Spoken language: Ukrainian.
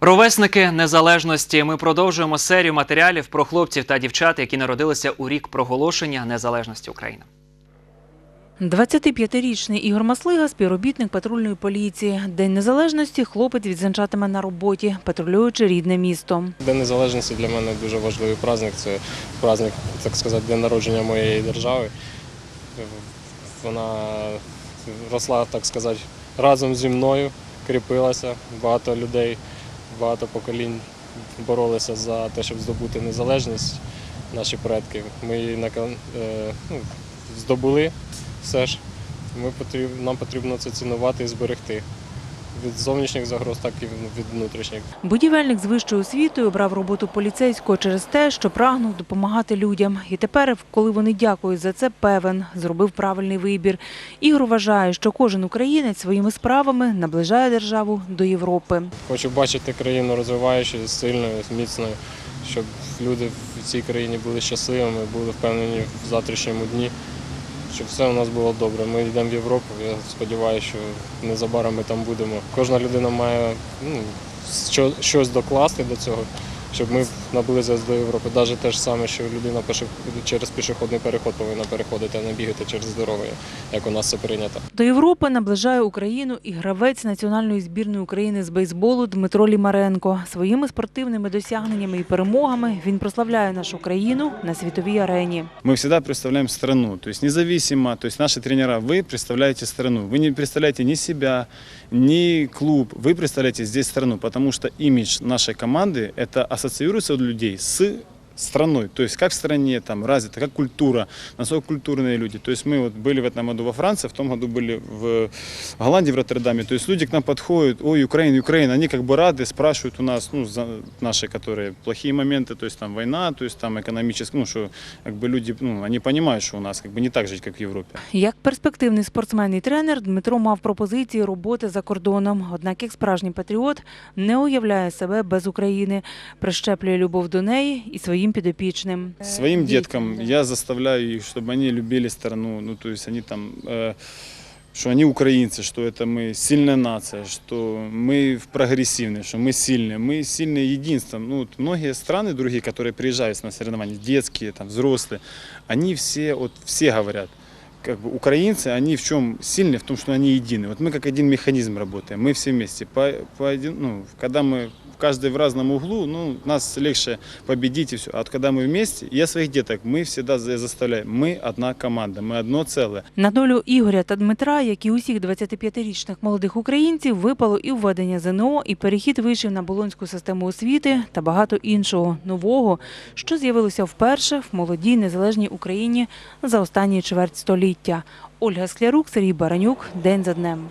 Ровесники незалежності. Ми продовжуємо серію матеріалів про хлопців та дівчат, які народилися у рік проголошення незалежності України. 25-річний Ігор Маслига – співробітник патрульної поліції. День незалежності хлопець відзначатиме на роботі, патрулюючи рідне місто. День незалежності для мене дуже важливий праздник. Це праздник, так сказати, день народження моєї держави. Вона росла, так сказати, разом зі мною, кріпилася. Багато людей, багато поколінь боролися за те, щоб здобути незалежність. Наші предки. Ми її е, ну, здобули все ж. Ми потрібно, нам потрібно це цінувати і зберегти. Від зовнішніх загроз, так і від внутрішніх. Будівельник з вищою освітою обрав роботу поліцейського через те, що прагнув допомагати людям. І тепер, коли вони дякують за це, певен, зробив правильний вибір. Ігор вважає, що кожен українець своїми справами наближає державу до Європи. Хочу бачити країну розвиваючою, сильною, міцною, щоб люди в цій країні були щасливими, були впевнені в завтрашньому дні, щоб все у нас було добре. Ми йдемо в Європу. Я сподіваюся, що незабаром ми там будемо. Кожна людина має ну, що, щось докласти до цього, щоб ми наблизились до Європи. Навіть те ж саме, що людина пеше- через пішохідний переход повинна переходити, а не бігати через дороги, як у нас це прийнято. До Європи наближає Україну і гравець національної збірної України з бейсболу Дмитро Лімаренко. Своїми спортивними досягненнями і перемогами він прославляє нашу країну на світовій арені. мы всегда представляем страну. То есть независимо, то есть наши тренера, вы представляете страну. Вы не представляете ни себя, ни клуб, вы представляете здесь страну, потому что имидж нашей команды это ассоциируется у людей с страной, то есть как в стране там развито, как культура, насколько культурные люди. То есть мы вот были в этом году во Франции, в том году были в Голландии, в Роттердаме. То есть люди к нам подходят, ой, Украина, Украина, они как бы рады, спрашивают у нас, ну, за наши, которые плохие моменты, то есть там война, то есть там экономические, ну, что как бы люди, ну, они понимают, что у нас как бы не так жить, как в Европе. Як перспективний спортсмен і тренер, Дмитро мав пропозиції роботи за кордоном. Однак, як справжній патріот, не уявляє себе без України, прищеплює любов до неї і своїм підопічним. Своим деткам я заставляю их, чтобы они любили страну, ну, то есть они там, э, что они украинцы, что это мы сильная нация, что мы прогрессивные, что мы сильные, мы сильные единством. Ну, вот многие страны другие, которые приезжают на соревнования, детские, там, взрослые, они все, вот все говорят, как бы украинцы, они в чем сильны? В том, что они едины. Вот мы как один механизм работаем, мы все вместе. По, по один, ну, когда мы каждый в разном углу, ну, нас легче победить и все. А вот когда мы вместе, я своих деток, мы всегда за- заставляем, мы одна команда, мы одно целое. На долю Ігоря та Дмитра, як і усіх 25-річних молодих українців, випало і введення ЗНО, і перехід вишів на болонську систему освіти та багато іншого нового, що з'явилося вперше в молодій незалежній Україні за останні чверть століття. Ольга Склярук, Сергій Баранюк. День за днем.